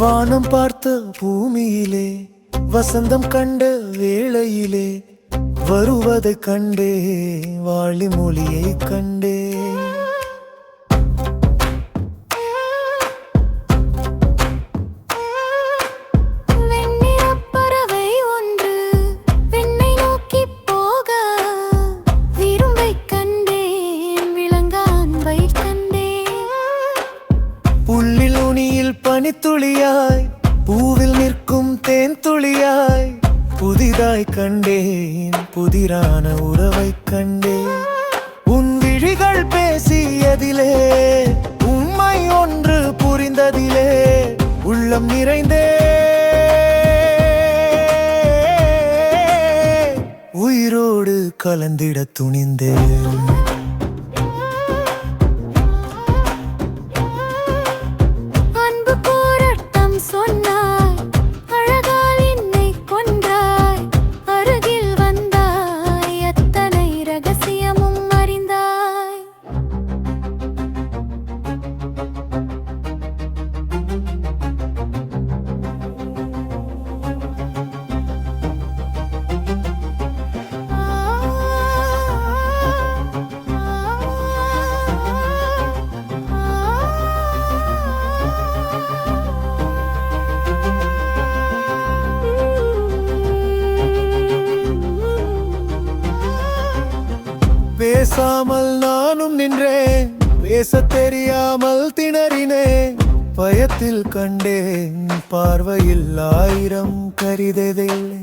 வானம் பார்த்த பூமியிலே வசந்தம் கண்ட வேளையிலே வருவதை கண்டே வாழி மொழியை கண்டே. பனித்துளியாய் பூவில் நிற்கும் தேன் துளியாய் புதிதாய் கண்டேன் புதிரான உறவை கண்டேன். உன் விழிகள் பேசியதிலே உண்மை ஒன்று புரிந்ததிலே உள்ளம் நிறைந்தே. உயிரோடு கலந்திட துணிந்தேன். பேசாமல் நானும் நின்றேன். பேச தெரியாமல் திணறினேன். பயத்தில் கண்டேன் பார்வையில் ஆயிரம் கரிததில்லை.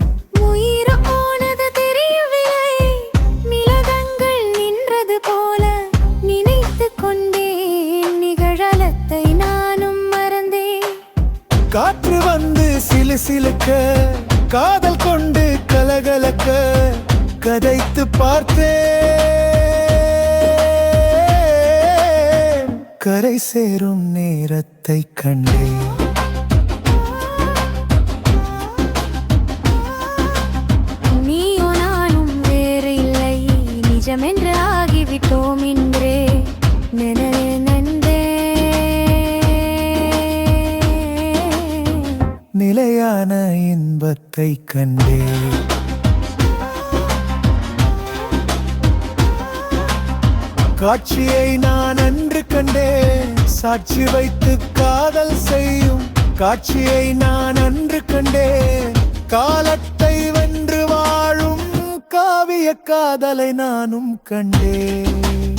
காற்று வந்து சிலு சிலுக்க காதல் கொண்டு கலகலக்க கதைத்து பார்த்தேன். கரை சேரும் நேரத்தை கண்டேன். நீயோ நானும் வேறு இல்லை நிஜமென்று ஆகிவிட்டோம் நன்றே. நிலையான இன்பத்தை கண்டேன். காட்சியை நான் அன்று கண்டேன். சாட்சி வைத்து காதல் செய்யும் காட்சியை நான் அன்று கண்டேன். காலத்தை வென்று வாழும் காவிய காதலை நானும் கண்டேன்.